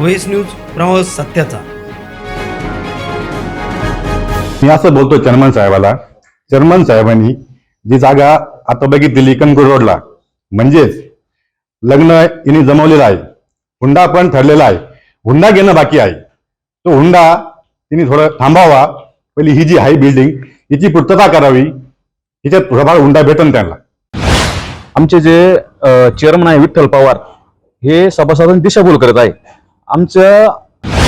OS news प्रवास सत्याचा. मी असं बोलतो चर्मन साहेबाला. चर्मन साहेबांनी जी जागा आता बघितलेली कणकूर रोडला म्हणजेच लग्न यांनी जमवलेलं आहे हुंडा पण ठरलेला आहे हुंडा घेणं बाकी आहे. तो हुंडा तिने थोडं थांबावा पहिली ही जी आहे बिल्डिंग हिची पूर्तता करावी हिच्यात थोडाफार हुंडा भेटन त्यांना. आमचे जे चेअरमन आहे विठ्ठल पवार हे सभासदांची दिशाभूल करत आहे. आमच्या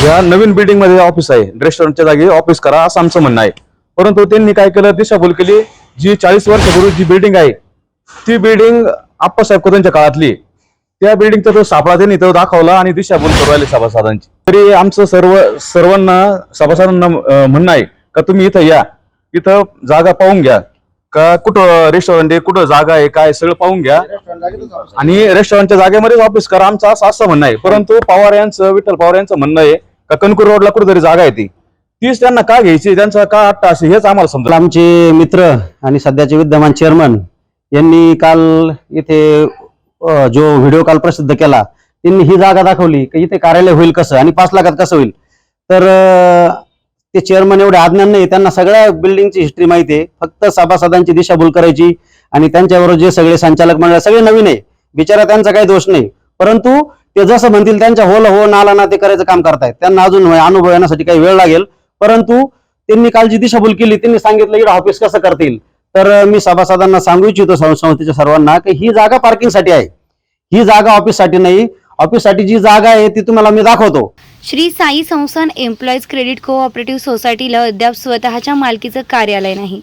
या नवीन बिल्डिंगमध्ये ऑफिस आहे. रेस्टॉरंटच्या जागी ऑफिस करा असं आमचं म्हणणं आहे. परंतु त्यांनी काय केलं? दिशाभूल केली. जी चाळीस वर्षापूर्वी जी बिल्डिंग आहे ती बिल्डिंग आप्पासाहेब कदमच्या काळातली. त्या बिल्डिंगचा तो सापळा त्यांनी तो दाखवला आणि दिशाभूल करू राहिले सभासदांची. तरी आमचं सर्व सर्वांना सभासदांना म्हणणं आहे का तुम्ही इथं या. इथं जागा पाहून घ्या. का कुठं रेस्टॉरंट आहे कुठं जागा आहे काय सगळं पाहून घ्या. आणि रेस्टॉरंटच्या जागेमध्येच ऑफिस करा आमचं असं असं म्हणणं आहे. परंतु पवार यांचं विठ्ठल पवार यांचं म्हणणं आहे का कणकूर रोडला कुठेतरी जागा आहे ती. तीच त्यांना का घ्यायची त्यांचा का आट्टा असे हेच आम्हाला समजा आमचे मित्र आणि सध्याचे विद्यमान चेअरमन यांनी काल इथे जो व्हिडिओ काल प्रसिद्ध केला त्यांनी ही जागा दाखवली की इथे कार्यालय होईल कसं आणि पाच लाखात कसं होईल. तर ते चेअरमन एवढे अज्ञान नाही त्यांना सगळ्या बिल्डिंगची हिस्ट्री माहिती आहे फक्त सभासदांची दिशाभूल करायची आणि त्यांच्याबरोबर जे सगळे संचालक मंडळ सगळे नवीन आहे. बिचारा त्यांचा काही दोष नाही. परंतु ते जसं म्हणतील त्यांच्या होल हो नाला हो, ना ते करायचं काम करतायत. त्यांना अजून अनुभव येण्यासाठी काही वेळ लागेल. परंतु त्यांनी काल जी दिशाभूल केली त्यांनी सांगितलं इकडे ऑफिस कसं करतील? तर मी सभासदांना सांगू इच्छितो संस्थेच्या सर्वांना की ही जागा पार्किंगसाठी आहे. ही जागा ऑफिससाठी नाही. ऑफिससाठी जी जागा आहे ती तुम्हाला मी दाखवतो. श्री साई संस्थान एम्प्लॉईज क्रेडिट कोऑपरेटिव्ह सोसायटीला अद्याप स्वतःच्या मालकीचं कार्यालय नाही.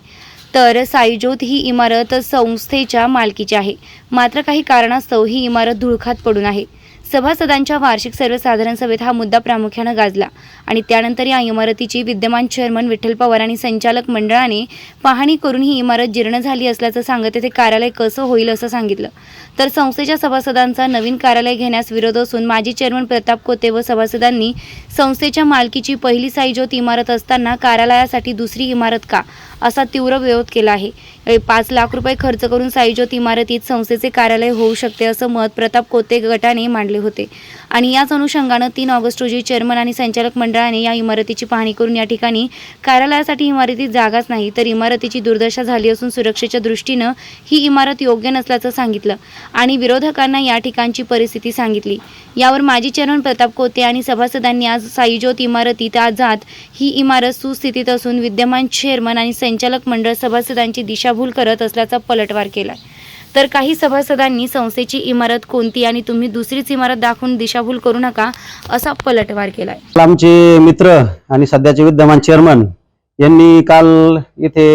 तर साईज्योत ही इमारत संस्थेच्या मालकीची आहे. मात्र काही कारणास्तव ही इमारत धुळखात पडून आहे. सभासदांच्या वार्षिक सर्वसाधारण सभेत हा मुद्दा प्रामुख्यानं गाजला. आणि त्यानंतर या इमारतीची विद्यमान चेअरमन विठ्ठल पवार आणि संचालक मंडळाने पाहणी करून ही इमारत जीर्ण झाली असल्याचं सांगत येथे कार्यालय कसं होईल असं सांगितलं. तर संस्थेच्या सभासदांचा नवीन कार्यालय घेण्यास विरोध असून माजी चेअरमन प्रताप कोते व सभासदांनी संस्थेच्या मालकीची पहिली साईज्योत इमारत असताना कार्यालयासाठी दुसरी इमारत का? असा तीव्र विरोध केला आहे. पाच लाख रुपये खर्च करून साईज्योत इमारतीत संस्थेचे कार्यालय होऊ शकते असं मत प्रताप कोते गटाने मांडले होते. आणि याच अनुषंगानं तीन ऑगस्ट रोजी चेअरमन आणि संचालक मंडळाने या इमारतीची पाहणी करून या ठिकाणी कार्यालयासाठी इमारतीत जागाच नाही तर इमारतीची दुर्दशा झाली असून सुरक्षेच्या दृष्टीनं ही इमारत योग्य नसल्याचं सांगितलं आणि विरोधकांना या ठिकाणची परिस्थिती सांगितली. यावर माजी चेअरमन प्रताप कोते आणि सभासदांनी आज साईज्योत इमारतीत आज जात ही इमारत सुस्थितीत असून विद्यमान चेअरमन आणि संचालक मंडळ सभासदांची दिशा दिशाभूल करत असल्याचा पलटवार केला तर काही सभासदांनी संस्थेची इमारत कोणती आणि तुम्ही दुसरीच इमारत दाखवून दिशाभूल करू नका असा पलटवार केलाय. आमचे मित्र आणि सध्याचे विद्यमान चेअरमन यांनी काल इथे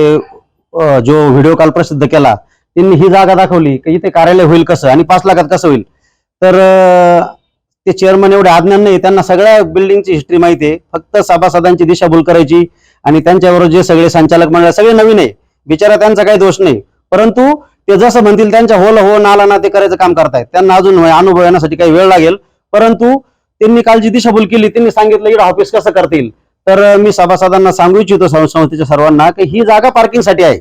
जो व्हिडिओ काल प्रसिद्ध केला त्यांनी ही जागा दाखवली की इथे कार्यालय होईल कसं आणि पाच लाखात कसं होईल. तर ते चेअरमन एवढे आज्ञान नाही त्यांना सगळ्या बिल्डिंगची हिस्ट्री माहिती आहे फक्त सभासदांची दिशाभूल करायची आणि त्यांच्याबरोबर जे सगळे संचालक मंडळ सगळे नवीन आहे. बिचारा त्यांचा काही दोष नाही. परंतु ते जसं म्हणतील त्यांच्या होल हो, हो नाला ना ते करायचं काम करतायत. त्यांना अजून अनुभव येण्यासाठी काही वेळ लागेल. परंतु त्यांनी काल जी दिशाभूल केली त्यांनी सांगितलं इकडे ऑफिस कसं करतील? तर मी सभासदांना सांगू इच्छितो संस्थेच्या सर्वांना की ही जागा पार्किंगसाठी आहे.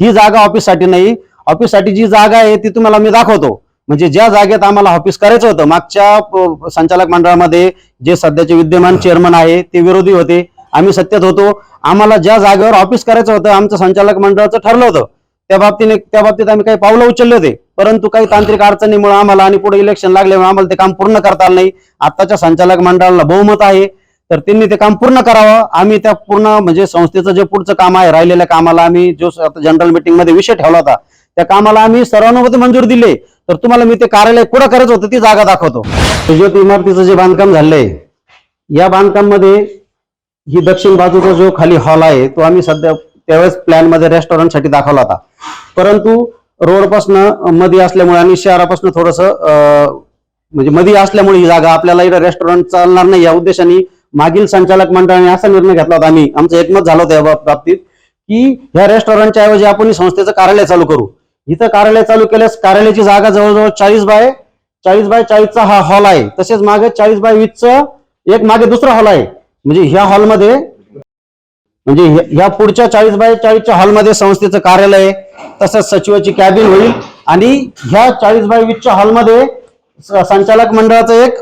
ही जागा ऑफिससाठी नाही. ऑफिससाठी जी जागा आहे ती तुम्हाला मी दाखवतो. म्हणजे ज्या जागेत आम्हाला ऑफिस करायचं होतं मागच्या संचालक मंडळामध्ये जे सध्याचे विद्यमान चेअरमन आहे ते विरोधी होते. आम्ही सत्तेत होतो. आम्हाला ज्या जागेवर ऑफिस करायचं होतं आमचं संचालक मंडळाचं ठरलं होतं. त्या बाबतीने त्या बाबतीत आम्ही काही पावलं उचलले होते. परंतु काही तांत्रिक अडचणीमुळे आम्हाला आणि पुढे इलेक्शन लागल्यामुळे आम्हाला ते काम पूर्ण करता आलं नाही. आताच्या संचालक मंडळाला बहुमत आहे. तर त्यांनी ते काम पूर्ण करावं. आम्ही त्या पूर्ण म्हणजे संस्थेचं जे पुढचं काम आहे राहिलेल्या कामाला आम्ही जो जनरल मीटिंगमध्ये विषय ठेवला होता त्या कामाला आम्ही सर्वानुमती मंजूर दिले. तर तुम्हाला मी ते कार्यालय कुठं करायचं होतं ती जागा दाखवतो. सुजोत इमारतीचं जे बांधकाम झालंय या बांधकाममध्ये ही दक्षिण बाजूचा जो खाली हॉल आहे तो आम्ही सध्या त्यावेळेस प्लॅनमध्ये रेस्टॉरंटसाठी दाखवला होता. परंतु रोडपासनं मध्ये असल्यामुळे आणि शहरापासून थोडस म्हणजे मध्ये असल्यामुळे ही जागा आपल्याला इथं रेस्टॉरंट चालणार नाही. या उद्देशाने मागील संचालक मंडळाने असा निर्णय घेतला होता. आम्ही आमचं एकमत झालं होतं या बाब- बाबतीत की ह्या रेस्टॉरंटच्या ऐवजी आपण संस्थेचं कार्यालय चालू करू. इथं कार्यालय चालू केल्यास कार्यालयाची जागा जवळजवळ चाळीस बाय चाळीस बाय चाळीसचा हा हॉल आहे. तसेच मागे चाळीस बाय वीसचं एक मागे दुसरा हॉल आहे. म्हणजे ह्या हॉलमध्ये म्हणजे ह्या- पुढच्या चाळीस बाय चाळीसच्या हॉलमध्ये संस्थेचं कार्यालय आहे. तसंच सचिवाची कॅबिन होईल. आणि ह्या चाळीस बाय वीसच्या हॉलमध्ये संचालक मंडळाचं एक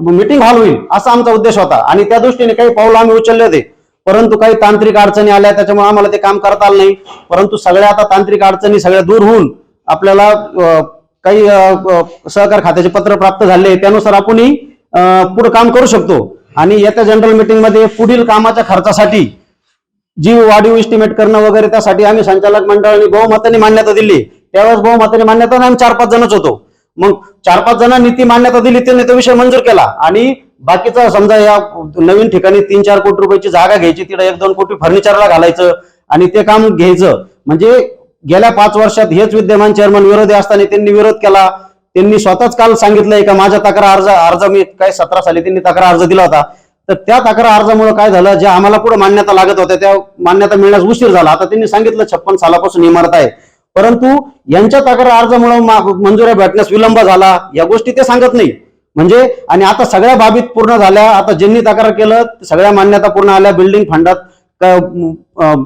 मीटिंग हॉल होईल असा आमचा उद्देश होता. आणि त्या दृष्टीने काही पाऊल आम्ही उचलले होते. परंतु काही तांत्रिक अडचणी आल्या त्याच्यामुळे आम्हाला ते काम करता आलं नाही. परंतु सगळ्या आता तांत्रिक अडचणी सगळ्या दूर होऊन आपल्याला काही सहकार खात्याचे पत्र प्राप्त झाले त्यानुसार आपणही पुढे काम करू शकतो. आणि येत्या जनरल मीटिंगमध्ये पुढील कामाच्या खर्चासाठी जी वाढीव इस्टिमेट करणं वगैरे त्यासाठी आम्ही संचालक मंडळाने बहुमताने मान्यता दिली. त्यावेळेस बहुमताने मान्यता नाही, आम्ही चार पाच जणच होतो. मग चार पाच जणांनी ती मान्यता दिली त्यांनी तो विषय मंजूर केला. आणि बाकीचा समजा या नवीन ठिकाणी तीन चार कोटी रुपयाची जागा घ्यायची तिला एक दोन कोटी फर्निचरला घालायचं आणि ते काम घ्यायचं. म्हणजे गेल्या पाच वर्षात हेच विद्यमान चेअरमन विरोधी असताना त्यांनी विरोध केला. त्यांनी स्वतःच काल सांगितलंय का माझ्या तक्रार अर्ज अर्ज मी काय सतरा साली त्यांनी तक्रार अर्ज दिला होता. तर त्या तक्रार अर्जामुळे काय झालं जे आम्हाला पुढे मान्यता लागत होत्या त्या मान्यता मिळण्यास उशीर झाला. आता त्यांनी सांगितलं छप्पन सालापासून इमारत आहे. परंतु यांच्या तक्रार अर्जामुळे मंजुऱ्या भेटण्यास विलंब झाला या गोष्टी ते सांगत नाही. म्हणजे आणि आता सगळ्या बाबीत पूर्ण झाल्या आता ज्यांनी तक्रार केलं सगळ्या मान्यता पूर्ण आल्या बिल्डिंग फंडात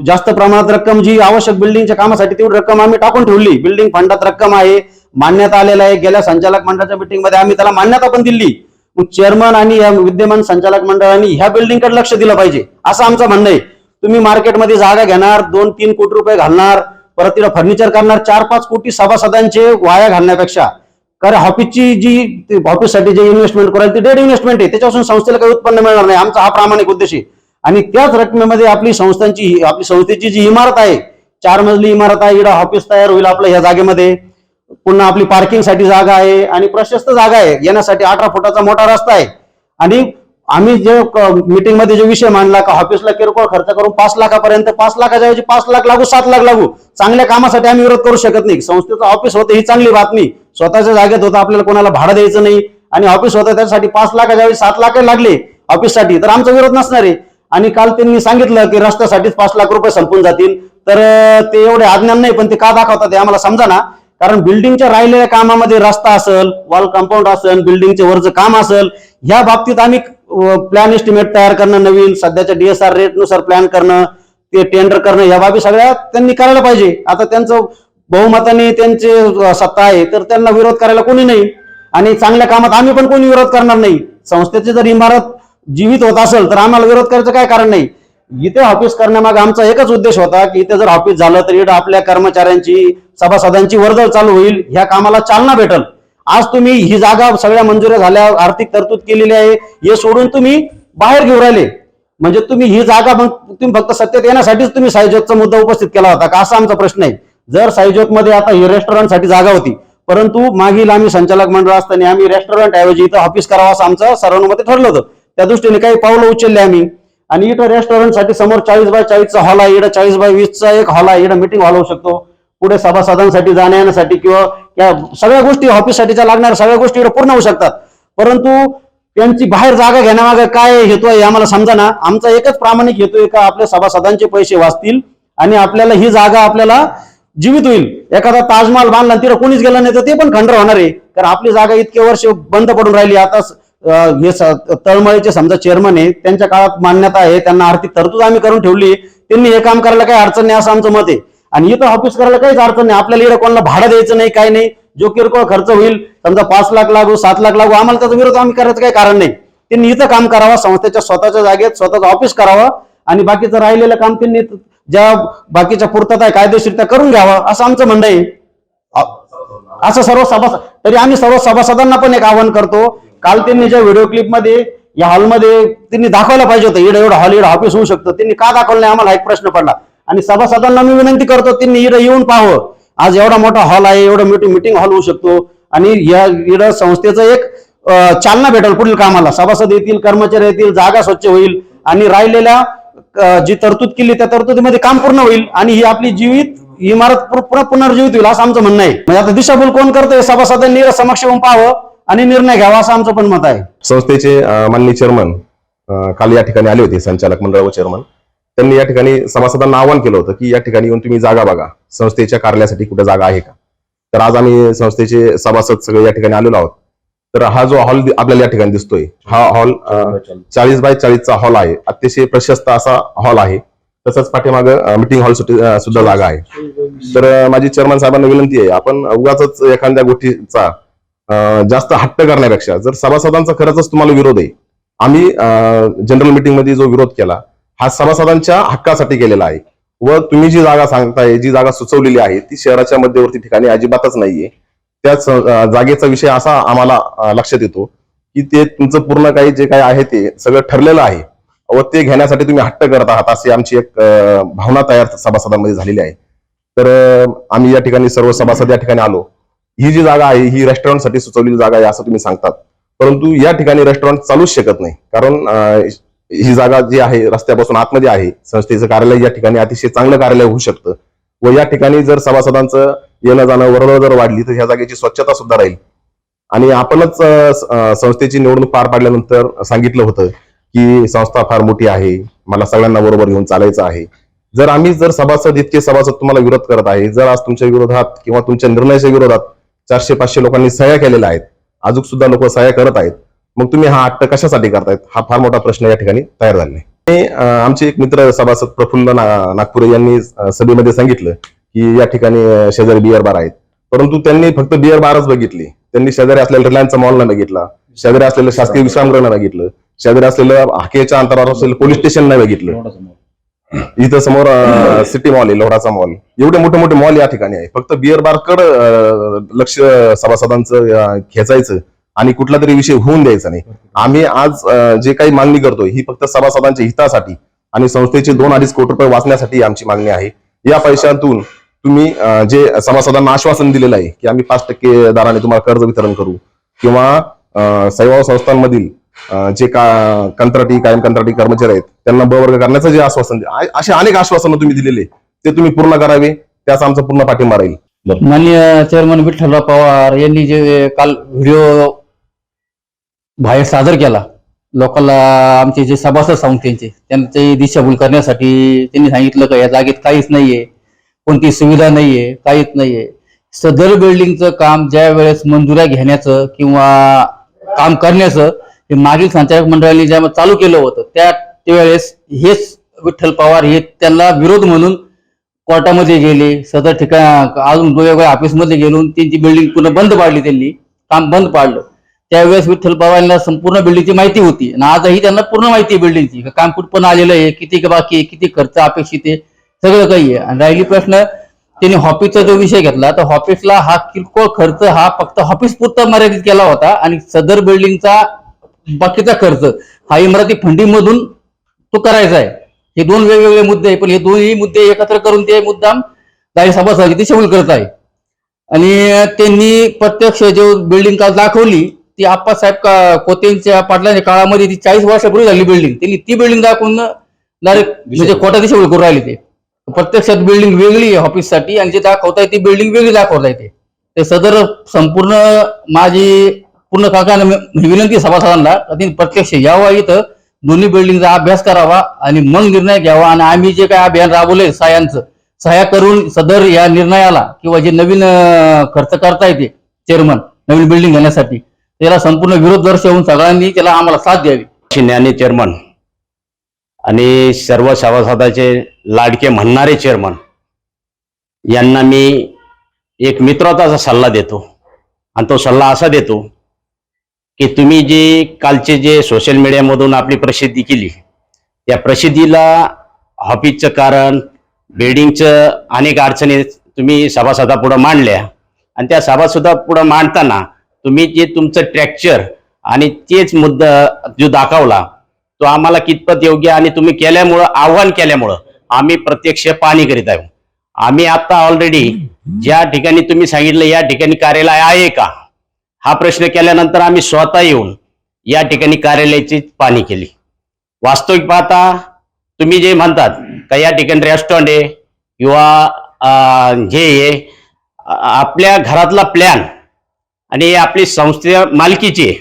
जास्त प्रमाणात रक्कम जी आवश्यक बिल्डिंगच्या कामासाठी तेवढी रक्कम आम्ही टाकून ठेवली. बिल्डिंग फंडात रक्कम आहे मान्यता आलेला आहे. गेल्या संचालक मंडळाच्या मीटिंगमध्ये आम्ही त्याला मान्यता पण दिली. मग चेअरमन आणि या विद्यमान संचालक मंडळाने ह्या बिल्डिंगकडे लक्ष दिलं पाहिजे. असं आमचं म्हणणं आहे. तुम्ही मार्केटमध्ये जागा घेणार दोन तीन कोटी रुपये घालणार परत तिला फर्निचर करणार चार पाच कोटी सभासदांचे वाया घालण्यापेक्षा. कारण ऑफिसची जी ऑफिससाठी जे इन्व्हेस्टमेंट करायची ती डेड इन्व्हेस्टमेंट आहे. त्याच्यापासून संस्थेला काही उत्पन्न मिळणार नाही. आमचा हा प्रामाणिक उद्देश आहे. आणि त्याच रकमेमध्ये आपली संस्थांची आपली संस्थेची जी इमारत आहे चार मजली इमारत आहे इडा ऑफिस तयार होईल आपलं ह्या जागेमध्ये. पुन्हा आपली पार्किंगसाठी जागा आहे आणि प्रशस्त जागा आहे. येण्यासाठी अठरा फुटाचा मोठा रस्ता आहे. आणि आम्ही जे मीटिंगमध्ये जो विषय मांडला का ऑफिसला किरकोळ खर्च करून पाच लाखापर्यंत पाच लाखाच्या ऐवजी पाच लाख लागू सात लाख लागू चांगल्या कामासाठी आम्ही विरोध करू शकत नाही. संस्थेचं ऑफिस होतं ही चांगली बातमी. स्वतःच्या जागेत होतं आपल्याला कोणाला भाडं द्यायचं नाही. आणि ऑफिस होतं त्यासाठी पाच लाखाच्या ऐवजी सात लाख लागले ऑफिससाठी तर आमचा विरोध नसणार आहे. आणि काल त्यांनी सांगितलं की रस्त्यासाठीच पाच लाख रुपये संपून जातील. तर ते एवढे अज्ञान नाही पण ते का दाखवतात ते आम्हाला समजा ना. कारण बिल्डिंगच्या राहिलेल्या कामामध्ये रस्ता असेल वॉल कंपाऊंड असेल बिल्डिंगचे वरचं काम असेल ह्या बाबतीत आम्ही प्लॅन एस्टिमेट तयार करणं नवीन सध्याच्या डीएसआर रेटनुसार प्लॅन करणं ते टेंडर करणं या बाबी सगळ्या त्यांनी करायला पाहिजे. आता त्यांचं बहुमताने त्यांचे सत्ता आहे तर त्यांना विरोध करायला कोणी नाही. आणि चांगल्या कामात आम्ही पण कोणी विरोध करणार नाही. संस्थेची जर इमारत जीवित होत असेल तर आम्हाला विरोध करायचं काय कारण नाही. इथे ऑफिस करण्यामागे आमचा एकच उद्देश होता की इथे जर ऑफिस झालं तर इथं आपल्या कर्मचाऱ्यांची सभासदांची वर्दळ चालू होईल ह्या कामाला चालना भेटल. आज तुम्ही ही जागा सगळ्या मंजुऱ्या झाल्या आर्थिक तरतूद केलेली आहे हे सोडून तुम्ही बाहेर घेऊन राहिले. म्हणजे तुम्ही ही जागा मग तुम्ही फक्त सत्तेत येण्यासाठीच तुम्ही साईजोगचा मुद्दा उपस्थित केला होता का? असा आमचा प्रश्न आहे. जर साईजोगमध्ये आता ही रेस्टॉरंटसाठी जागा होती परंतु मागील आम्ही संचालक मंडळ असताना आम्ही रेस्टॉरंट ऐवजी इथं ऑफिस करावं असं आमचं सर्वांमध्ये ठरलं होतं. त्या दृष्टीने काही पावलं उचलले आम्ही. आणि इथं रेस्टॉरंटसाठी समोर चाळीस बाय चाळीसचा हॉल आहे. इथं चाळीस बाय वीसचा एक हॉल आहे. इथं मिटिंग हॉल होऊ शकतो. पुढे सभासदांसाठी जाण्या येण्यासाठी किंवा या सगळ्या गोष्टी ऑफिससाठीच्या लागणाऱ्या सगळ्या गोष्टी इकडे पूर्ण होऊ शकतात. परंतु त्यांची बाहेर जागा घेण्यामागे काय हेतू आहे आम्हाला समजा ना आमचा एकच प्रामाणिक हेतू आहे का आपल्या सभासदांचे पैसे वाचतील आणि आपल्याला ही जागा आपल्याला जीवित होईल. एखादा ताजमहाल बांधला आणि तिथं कोणीच गेलं नाही तर ते पण खंडर होणार आहे. कारण आपली जागा इतके वर्ष बंद पडून राहिली. आता हे तळमळीचे समजा चेअरमन आहे त्यांच्या काळात मान्यता आहे त्यांना आर्थिक तरतूद आम्ही करून ठेवली त्यांनी हे काम करायला काही अडचण नाही असं आमचं मत आहे. आणि इथं ऑफिस करायला काहीच अडचण नाही. आपल्याला इथं कोणाला भाडं द्यायचं नाही काही नाही. जो किरकोळ खर्च होईल समजा पाच लाख लागू सात लाख लागू आम्हाला त्याचा विरोध आम्ही करायचं काही कारण नाही. त्यांनी इथं काम करावं संस्थेच्या स्वतःच्या जागेत स्वतःचं ऑफिस करावं आणि बाकीचं राहिलेलं काम त्यांनी ज्या बाकीच्या पूर्तता आहे कायदेशीर त्या करून घ्यावं असं आमचं म्हणणं आहे. असं सर्व सभासद तरी आम्ही सर्व सभासदांना पण एक आवाहन करतो काल त्यांनी ज्या व्हिडिओ क्लिपमध्ये या हॉलमध्ये त्यांनी दाखवायला पाहिजे होतं इकडे एवढं हॉल एवढं ऑफिस होऊ शकतं. त्यांनी का दाखवलं नाही? आम्हाला एक प्रश्न पडला. आणि सभासदांना मी विनंती करतो त्यांनी इकडे येऊन पाहावं. आज एवढा मोठा हॉल आहे एवढं मोठी मिटिंग हॉल होऊ शकतो. आणि या इकडं संस्थेचं एक चालना भेटेल पुढील कामाला. सभासद येतील कर्मचारी येतील जागा स्वच्छ होईल. आणि राहिलेल्या जी तरतूद केली त्या तरतुदीमध्ये काम पूर्ण होईल. आणि ही आपली जीवित इमारत पुन्हा पुनर्जीवित होईल असं आमचं म्हणणं आहे. म्हणजे आता दिशाभूल कोण करतंय? सभासदांनी समक्ष येऊन पाहावं. आणि निर्णय घ्यावा असं आमचं पण मत आहे. संस्थेचे माननीय चेअरमन काल या ठिकाणी आले होते संचालक मंडळ व चेअरमन त्यांनी या ठिकाणी सभासदांना आवाहन केलं होतं की या ठिकाणी येऊन तुम्ही जागा बघा. संस्थेच्या कार्यालयासाठी कुठे जागा आहे का? तर आज आम्ही संस्थेचे सभासद सगळे या ठिकाणी आलेलो आहोत. तर हा जो हॉल आपल्याला या ठिकाणी दिसतोय हा हॉल चाळीस बाय चाळीसचा हॉल आहे. अतिशय प्रशस्त असा हॉल आहे. तसंच पाठीमाग मिटिंग हॉल सुद्धा जागा आहे. तर माझी चेअरमन साहेबांना विनंती आहे आपण उगाच एखाद्या गोष्टीचा जास्त हट्ट करण्यापेक्षा जर सभासदांचा खरंच तुम्हाला विरोध आहे आम्ही जनरल मीटिंगमध्ये जो विरोध केला हा सभासदांच्या हक्कासाठी केलेला आहे. व तुम्ही जी जागा सांगताय जी जागा सुचवलेली आहे ती शहराच्या मध्यवर्ती ठिकाणी अजिबातच नाहीये. त्याच जागेचा विषय असा आम्हाला लक्षात येतो की ते तुमचं पूर्ण काही जे काही आहे ते सगळं ठरलेलं आहे. व ते घेण्यासाठी तुम्ही हट्ट करत आहात अशी आमची एक भावना तयार सभासदांमध्ये झालेली आहे. तर आम्ही या ठिकाणी सर्व सभासद या ठिकाणी आलो. ही जी जागा आहे ही रेस्टॉरंटसाठी सुचवलेली जागा आहे असं तुम्ही सांगतात. परंतु या ठिकाणी रेस्टॉरंट चालूच शकत नाही. कारण ही जागा जी आहे रस्त्यापासून आतमध्ये आहे संस्थेचं कार्यालय या ठिकाणी अतिशय चांगलं कार्यालय होऊ शकतं. व या ठिकाणी जर सभासदांचं येणं जाणं वरळ जर वाढली तर ह्या जागेची स्वच्छता सुद्धा राहील. आणि आपणच संस्थेची निवडणूक पार पाडल्यानंतर सांगितलं होतं की संस्था फार मोठी आहे मला सगळ्यांना बरोबर घेऊन चालायचं आहे. जर आम्ही जर सभासद इतके सभासद तुम्हाला विरोध करत आहे जर आज तुमच्या विरोधात किंवा तुमच्या निर्णयाच्या विरोधात चारशे पाचशे लोकांनी सह्या केलेल्या आहेत. अजून सुद्धा लोक सह्या करत आहेत. मग तुम्ही हा हट्ट कशासाठी करतायत? हा फार मोठा प्रश्न या ठिकाणी तयार झालेला आहे. आणि, आमचे एक मित्र सभासद प्रफुल्ल नागपुरे यांनी सभेमध्ये सांगितलं की या ठिकाणी शेजारी बिअर बार आहेत. परंतु त्यांनी फक्त बिअर बारच बघितली. त्यांनी शेजारी असलेला रिलायन्सचा मॉल नाही बघितला. शेजारी असलेलं शासकीय विश्रामगृह बघितलं. शेजारी असलेलं हाकेच्या अंतरावर असलेलं पोलीस स्टेशन नाही बघितलं. इथं समोर सिटी मॉल आहे लोहराचा मॉल एवढे मोठे मोठे मॉल या ठिकाणी आहे. फक्त बिअर बारकड लक्ष सभासदांचं खेचायचं आणि कुठला तरी विषय होऊन द्यायचा नाही. आम्ही आज जे काही मागणी करतोय ही फक्त सभासदांच्या हितासाठी आणि संस्थेचे दोन अडीच कोटी रुपये वाचण्यासाठी आमची मागणी आहे. या पैशातून तुम्ही जे सभासदांना आश्वासन दिलेलं आहे की आम्ही पाच टक्के दराने तुम्हाला कर्ज वितरण करू किंवा अं, सेवा संस्थांमधील जे का कंत्राटी कायम कंत्राटी कर्मचारी आहेत त्यांना ब वर्ग करण्याचं जे आश्वासन असे अनेक आश्वासनं तुम्ही दिलेले ते तुम्ही पूर्ण करावे त्याचा आमचा पूर्ण पाठिंबा राहील. माननीय चेअरमन विठ्ठलराव पवार यांनी जे काल व्हिडिओ बाहेर सादर केला लोकांना आमचे जे सभासद संस्थेचे त्यांची दिशाभूल करण्यासाठी त्यांनी सांगितलं का या जागेत काहीच नाहीये कोणती सुविधा नाहीये काहीच नाहीये. सदर बिल्डिंगचं काम ज्या वेळेस मंजुऱ्या घेण्याचं किंवा काम करण्याचं हे मागील संचालक मंडळाने ज्या चालू केलं होतं त्या त्यावेळेस हेच विठ्ठल पवार हे त्यांना विरोध म्हणून कोर्टामध्ये गेले सदर ठिकाण अजून वेगवेगळ्या ऑफिसमध्ये गेलून त्यांची बिल्डिंग पुन्हा बंद पाडली त्यांनी काम बंद पाडलं. त्यावेळेस विठ्ठल पवारांना संपूर्ण बिल्डिंगची माहिती होती आणि आजही त्यांना पूर्ण माहिती आहे बिल्डिंगची काम कुठपण आलेलं आहे किती बाकी आहे किती खर्च अपेक्षित आहे सगळं काही आहे. आणि राहिली प्रश्न त्यांनी हॉपिसचा जो विषय घेतला तर हॉपिसला हा किरकोळ खर्च हा फक्त हॉपिस पुरता मर्यादित केला होता आणि सदर बिल्डिंगचा बाकीचा खर्च. हा इमारती फंडीमधून तो करायचा आहे. हे दोन वेगवेगळे मुद्दे आहे पण हे दोन्ही मुद्दे एकत्र करून ते मुद्दाम काही सभासदांची दिशाभूल करत आहे. आणि त्यांनी प्रत्यक्ष जो बिल्डिंग काल दाखवली ती आप्पासाहेब का कोतेंच्या पाटलांच्या काळामध्ये ती चाळीस वर्षापूर्वी झाली बिल्डिंग त्यांनी ती बिल्डिंग दाखवून डायरेक्ट म्हणजे खोटा दिशाभूल करून राहिली ते. प्रत्यक्षात बिल्डिंग वेगळी आहे ऑफिससाठी आणि जे दाखवताय ती बिल्डिंग वेगळी दाखवताय ते. ते सदर संपूर्ण माझी पूर्ण काकाने म्हणजे विनंती सभासदांना त्यांनी प्रत्यक्ष यावं इथं. दोन्ही बिल्डिंगचा अभ्यास करावा आणि मग निर्णय घ्यावा आणि आम्ही जे काय अभियान राबवलंय सहाय्यांचं सहाय्या करून सदर या निर्णयाला किंवा जे नवीन खर्च करता येते चेअरमन नवीन बिल्डिंग घेण्यासाठी त्याला संपूर्ण विरोध दर्शवून सगळ्यांनी त्याला आम्हाला साथ द्यावी. शिंद्याने चेअरमन आणि सर्व सभासदाचे लाडके म्हणणारे चेअरमन यांना मी एक मित्रताचा सल्ला देतो. आणि तो सल्ला असा देतो की तुम्ही जे कालचे जे सोशल मीडियामधून आपली प्रसिद्धी केली त्या प्रसिद्धीला ऑफिसचं कारण बिल्डिंगचं अनेक अडचणी तुम्ही सभासदापुढं मांडल्या. आणि त्या सभासदा पुढं मांडताना तुम्ही जे तुमचं ट्रॅक्चर आणि तेच मुद्दा जो दाखवला तो आम्हाला कितपत योग्य आणि तुम्ही केल्यामुळं आव्हान केल्यामुळं आम्ही प्रत्यक्ष पाणी करीत आहोत आम्ही आता ऑलरेडी ज्या ठिकाणी तुम्ही सांगितलं या ठिकाणी कार्यालय आहे का? हा प्रश्न केल्यानंतर आम्ही स्वतः येऊन या ठिकाणी कार्यालयाची पाहणी केली. वास्तविक पाहता तुम्ही जे म्हणतात का या ठिकाणी रेस्टॉरंट आहे किंवा हे आहे आपल्या घरातला प्लॅन आणि आपली संस्थे मालकीची आहे.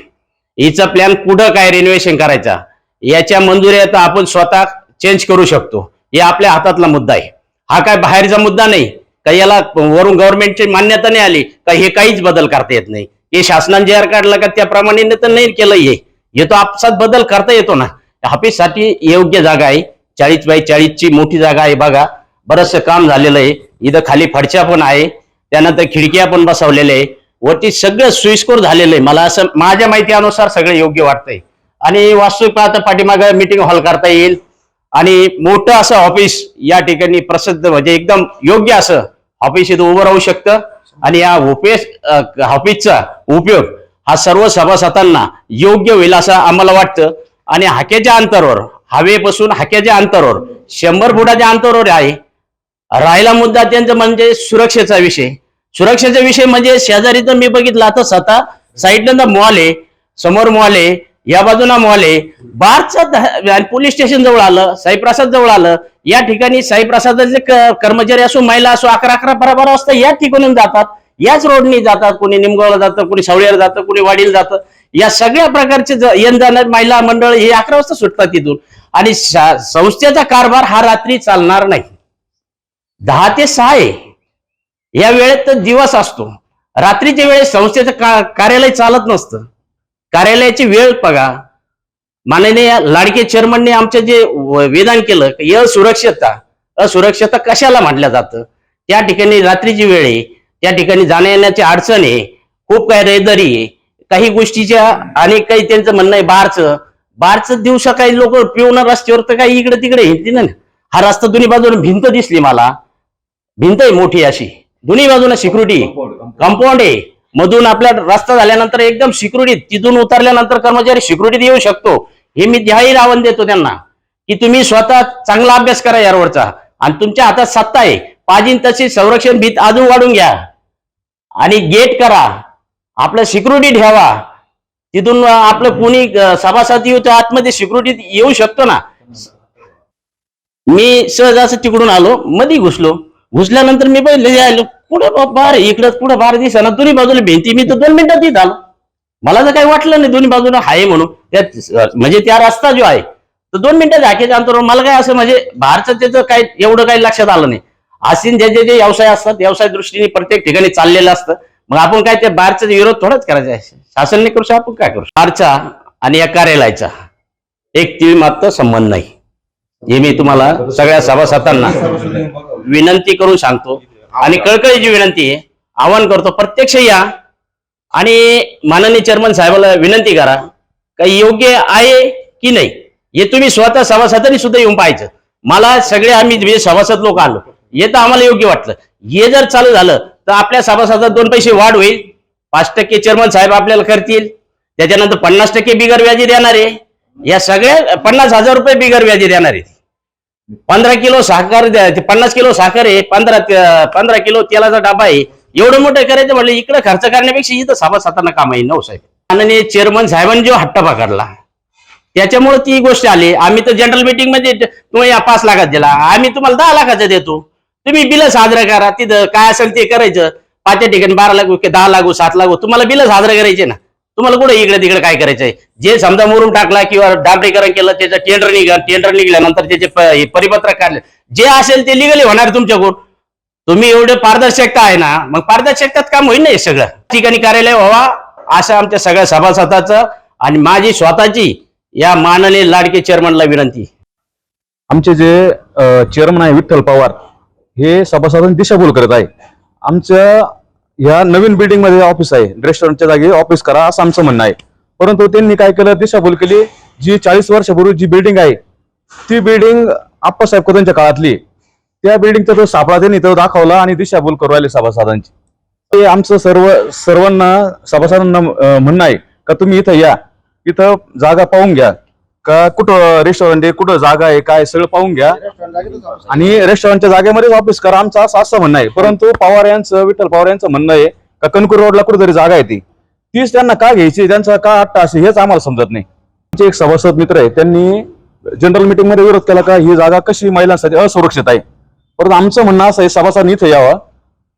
हिचा प्लॅन कुठं काय रिनोव्हेशन करायचा याच्या मंजुऱ्या तर आपण स्वतः चेंज करू शकतो. हे आपल्या हातातला मुद्दा आहे. हा काय बाहेरचा मुद्दा नाही का याला वरून गव्हर्नमेंटची मान्यता नाही आली का हे काहीच बदल करता येत नाही. हे शासनाने जे आर काढला का त्याप्रमाणे तर नाही केलं हे. हे तो आपसात बदल करता येतो ना. ऑफिससाठी योग्य जागा आहे. चाळीस बाय चाळीसची मोठी जागा आहे बघा. बरंचसं काम झालेलं आहे. इथं खाली फडच्या पण आहे. त्यानंतर खिडक्या पण बसवलेल्या आहे. वरती सगळं सुईस्कोर झालेलं आहे. मला असं माझ्या माहितीनुसार सगळं योग्य वाटतंय. आणि वास्तविक पाहता पाठीमागं मिटिंग हॉल करता येईल. आणि मोठं असं ऑफिस या ठिकाणी प्रसिद्ध म्हणजे एकदम योग्य असं ऑफिस इथं उभं राहू शकतं. आणि या ऑफिस ऑफिसचा उपयोग हा सर्व सभासदांना योग्य होईल असं आम्हाला वाटतं. आणि हाकेच्या अंतरावर हवेपासून हाक्याच्या अंतरावर शंभर फुटाच्या अंतरावर आहे. राहिला मुद्दा त्यांचा म्हणजे सुरक्षेचा विषय. सुरक्षेचा विषय म्हणजे शेजारी तर मी बघितला आता स्वतः साईडला मॉल आहे समोर मॉल आहे. या बाजूला मॉल आहे. बारचं पोलीस स्टेशन जवळ आलं साईप्रसाद जवळ आलं. या ठिकाणी साईप्रसादाचे कर्मचारी असो महिला असो अकरा अकरा बारा बारा वाजता या ठिकाणून जातात. याच रोडनी जातात. कोणी निमगावला जातं कोणी सावळीला जातं कोणी वाडीला जातं. या सगळ्या प्रकारचे ज- येण जाणार महिला मंडळ हे अकरा वाजता सुटतात तिथून. आणि शा- संस्थेचा कारभार हा रात्री चालणार नाही. दहा ते सहा आहे. या वेळेत तर दिवस असतो. रात्रीच्या वेळेस संस्थेचं का कार्यालय चालत नसतं. कार्यालयाची वेळ बघा. माननीय लाडके चेअरमनने आमचं जे व- विधान केलं की असुरक्षता असुरक्षता कशाला म्हटलं जातं? त्या ठिकाणी रात्रीची वेळ आहे. त्या ठिकाणी जाण्या येण्याची अडचण आहे. खूप काही रहदारी आहे. काही गोष्टीच्या आणि काही त्यांचं म्हणणं आहे बारचं. बारचं दिवसा काही लोक पिऊन रस्त्यावर तर काही इकडे तिकडे हिंडतील ना. हा रस्ता दोन्ही बाजूने भिंत दिसली मला. भिंत आहे मोठी अशी. दोन्ही बाजूला सिक्युरिटी कंपाऊंड आहे. मधून आपला रस्ता झाल्यानंतर एकदम सिक्युरिटी तिथून उतरल्यानंतर कर्मचारी सिक्युरिटीत येऊ शकतो. हे मी ध्याही आव्हान देतो त्यांना की तुम्ही स्वतः चांगला अभ्यास करा यावरचा. आणि तुमच्या हातात सत्ता आहे. पाहिजे तशी संरक्षण भीत अजून वाढून घ्या. आणि गेट करा. आपलं सिक्युरिटी ठेवा. तिथून आपलं कोणी सभासद येऊ त्या आतमध्ये सिक्युरिटीत येऊ शकतो ना. मी सहज असं तिकडून आलो. मध्ये घुसलो. घुसल्यानंतर मी पहिले आलो. कुठं बार इकडं कुठं बार दिसा ना दोन्ही बाजूला भिंती. मी तर दोन मिनिटात तिथं आलो मला तर काही वाटलं नाही दोन्ही बाजूला आहे म्हणून. त्यात म्हणजे त्या रस्ता जो आहे तर दोन मिनिटं झाकेच्या अंतरावर मला काय असं म्हणजे बाहेरचं त्याचं काय एवढं काही लक्षात आलं नाही. असे जे जे जे व्यवसाय असतात व्यवसाय दृष्टीने प्रत्येक ठिकाणी चाललेलं असतं. मग आपण काय त्या बाहेरचा विरोध थोडाच करायचा आहे? शासनने करू शकतो आपण काय करू? बाहेरचा आणि या कार्यालयाचा एक ती मात्र संबंध नाही. हे मी तुम्हाला सगळ्या सभासदांना विनंती करून सांगतो. आणि कळकळीची विनंती आहे. आवाहन करतो प्रत्यक्ष या. आणि माननीय चेअरमन साहेबाला विनंती करा काही योग्य आहे की नाही? हे तुम्ही स्वतः सभासदांनी सुद्धा येऊन पाहायचं. मला सगळे आम्ही जे सभासद लोक आलो. हे तर आम्हाला योग्य वाटलं. हे जर चालू झालं तर आपल्या सभासदात दोन पैसे वाढ होईल. पाच टक्के चेअरमन साहेब आपल्याला करतील. त्याच्यानंतर पन्नास टक्के बिगर व्याजी देणार आहे. या सगळ्या पन्नास हजार रुपये बिगर व्याजी देणार आहे पंधरा किलो साखर पन्नास किलो साखर आहे पंधरा पंधरा किलो तेलाचा डबा आहे. एवढं मोठं करायचं म्हणलं इकडे खर्च करण्यापेक्षा इथं सभासदांना काम आहे नऊ साहेब. माननीय चेअरमन साहेबांनी जो हट्टा पकडला त्याच्यामुळे ती गोष्ट आली. आम्ही तर जनरल मीटिंगमध्ये तुम्ही पाच लाखात दिला. आम्ही तुम्हाला दहा लाखाचा देतो. तुम्ही बिल साजरं करा. तिथं काय असेल ते करायचं. पाचच्या ठिकाणी बारा लागू दहा लागू सात लागू तुम्हाला बिल साजरं करायचे ना. तुम्हाला कुठे इकडे तिकडे काय करायचंय? जे समजा मुरुम टाकला किंवा डांबरीकरण केलं त्याचं टेंडर निघा टेंडर निघाल्यानंतर त्याचे परिपत्रक काढले. जे असेल ते लिगली होणार तुमच्याकडून. तुम्ही एवढे पारदर्शकता आहे ना मग पारदर्शकतात काम होईल ना हे सगळं. ठिकाणी कार्यालय व्हावा असं आमच्या सगळ्या सभासदाचं आणि माझी स्वतःची या माननीय लाडके चेअरमनला विनंती. आमचे जे चेअरमन आहे विठ्ठल पवार हे सभासदांची दिशाभूल करत आहे. आमच्या या नवीन बिल्डिंगमध्ये ऑफिस आहे. रेस्टॉरंटच्या जागी ऑफिस करा असं आमचं म्हणणं आहे. परंतु त्यांनी काय केलं? दिशाभूल केली. जी चाळीस वर्षापूर्वी जी बिल्डिंग आहे ती बिल्डिंग आप्पासाहेब कदमच्या काळातली. त्या बिल्डिंगचा तो सापळा त्यांनी तो दाखवला आणि दिशाभूल करू राहिले सभासदांची. ते आमचं सर्व सर्वांना सभासदांना म्हणणं आहे का तुम्ही इथं या. इथं जागा पाहून घ्या. का कुठं रेस्टॉरंट आहे कुठं जागा आहे काय सगळं पाहून घ्या. आणि रेस्टॉरंटच्या जागेमध्येच ऑफिस करा आमचं असं असं म्हणणं आहे. परंतु पवार यांचं विठ्ठल पवार यांचं म्हणणं आहे का कणकूर रोडला कुठेतरी जागा आहे ती. तीच त्यांना का घ्यायची त्यांचा का अट्टा असे हेच आम्हाला समजत नाही. आमचे एक सभासद मित्र आहे त्यांनी जनरल मीटिंगमध्ये विरोध केला का ही जागा कशी महिलांसाठी असुरक्षित आहे. परंतु आमचं म्हणणं असं आहे सभासद इथं यावं.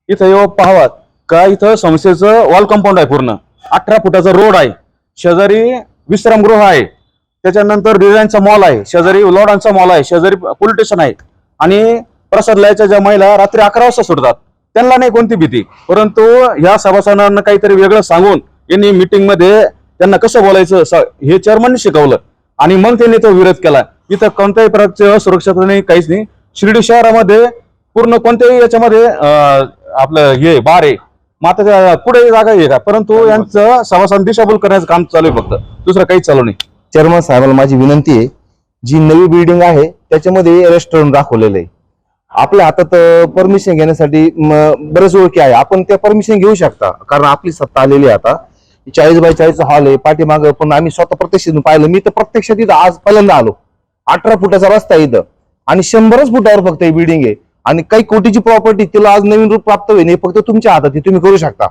इथं येऊ पाहावा का इथं संस्थेचं वॉल कंपाऊंड आहे पूर्ण. अठरा फुटाचा रोड आहे. शेजारी विश्रामगृह आहे. त्याच्यानंतर डिझाईनचा मॉल आहे शेजारी लॉडांचा मॉल आहे शेजारी पोलीस स्टेशन आहे आणि प्रसादलयाच्या ज्या महिला रात्री अकरा वाजता सुटतात त्यांना नाही कोणती भीती. परंतु ह्या सभासदांना काहीतरी वेगळं सांगून यांनी मीटिंगमध्ये त्यांना कसं बोलायचं स- हे चेअरमनने शिकवलं. आणि मग त्यांनी तो विरोध केला. इथं कोणत्याही प्रकारचं असुरक्षित नाही काहीच नाही. शिर्डी शहरामध्ये पूर्ण कोणत्याही याच्यामध्ये आपलं हे बार आहे. मग आता जागा आहे का? परंतु यांचं सभासद दिशाभूल करण्याचं काम चालू आहे फक्त. दुसरं काहीच चालू नाही. चेअरमन साहेबांना माझी विनंती आहे जी नवी बिल्डिंग आहे त्याच्यामध्ये रेस्टॉरंट दाखवलेलं आहे. आपल्या हातात परमिशन घेण्यासाठी बरेच ओळखी आहे. आपण त्या परमिशन घेऊ शकता कारण आपली सत्ता आलेली आहे आता. चाळीस बाय चाळीस हॉल आहे पाठीमाग पण आम्ही स्वतः प्रत्यक्ष पाहिलं. मी तर प्रत्यक्षात तिथं आज पहिल्यांदा आलो. अठरा फुटाचा रस्ता आहे इथं. आणि शंभरच फुटावर फक्त ही बिल्डिंग आहे. आणि काही कोटीची प्रॉपर्टी तिला आज नवीन रूप प्राप्त होईल हे फक्त तुमच्या हातात तुम्ही करू शकता.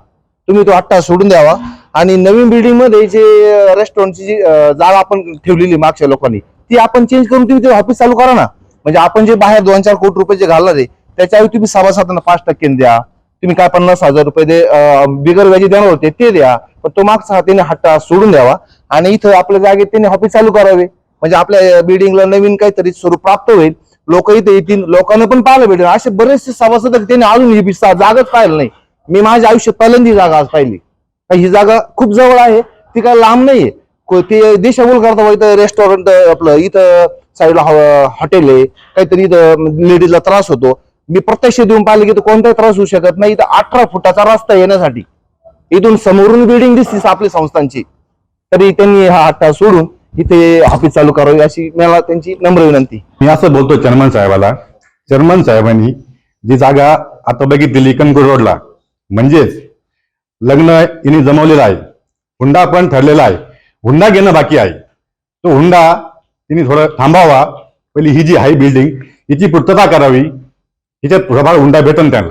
तुम्ही तो हट्टा सोडून द्यावा. आणि नवीन बिल्डिंगमध्ये जे रेस्टॉरंटची जी जागा आपण ठेवलेली मागच्या लोकांनी ती आपण चेंज करून तुम्ही ते ऑफिस चालू करा ना. म्हणजे आपण जे बाहेर दोन चार कोटी रुपये जे घालणार आहे त्याच्याऐवजी तुम्ही सभासदांना पाच टक्के द्या. तुम्ही काय पन्नास हजार रुपये दे बिगर व्याजी देणार होते ते द्या. पण तो मागचा त्याने हट्टा सोडून द्यावा. आणि इथं आपल्या जागेत त्यांनी ऑफिस चालू करावे. म्हणजे आपल्या बिल्डिंगला नवीन काहीतरी स्वरूप प्राप्त होईल. लोक इथे येतील लोकांना पण पाहायला भेटेल. असे बरेचसे सभासद त्याने त्यांनी अजून ही जागाच पाहिलं नाही. मी माझ्या आयुष्यात पहिल्यांदा जागा आज पाहिली. ही जागा खूप जवळ आहे ती काय लांब नाहीये. को- ते दिशाभूल करता इथं रेस्टॉरंट आपलं इथं साईडला हॉटेल आहे. काहीतरी इथं लेडीजला त्रास होतो. मी प्रत्यक्ष देऊन पाहिलं की तो कोणताही त्रास होऊ शकत नाही. इथं अठरा फुटाचा रस्ता येण्यासाठी. इथून समोरून बिल्डिंग दिसतीस आपली संस्थांची. तरी त्यांनी हा हट्टा सोडून इथे ऑफिस चालू करावी अशी मला त्यांची नम्र विनंती. मी असं बोलतो चर्मन साहेबाला. चर्मन साहेबांनी जी जागा आता बघितली कणकूर रोडला म्हणजेच लग्न यांनी जमवलेलं आहे हुंडा पण ठरलेला आहे हुंडा घेणं बाकी आहे. तो हुंडा तिने थोडं थांबावा. पहिली ही जी आहे बिल्डिंग हिची पूर्तता करावी. हिच्यात थोडाफार हुंडा भेटन त्यांना.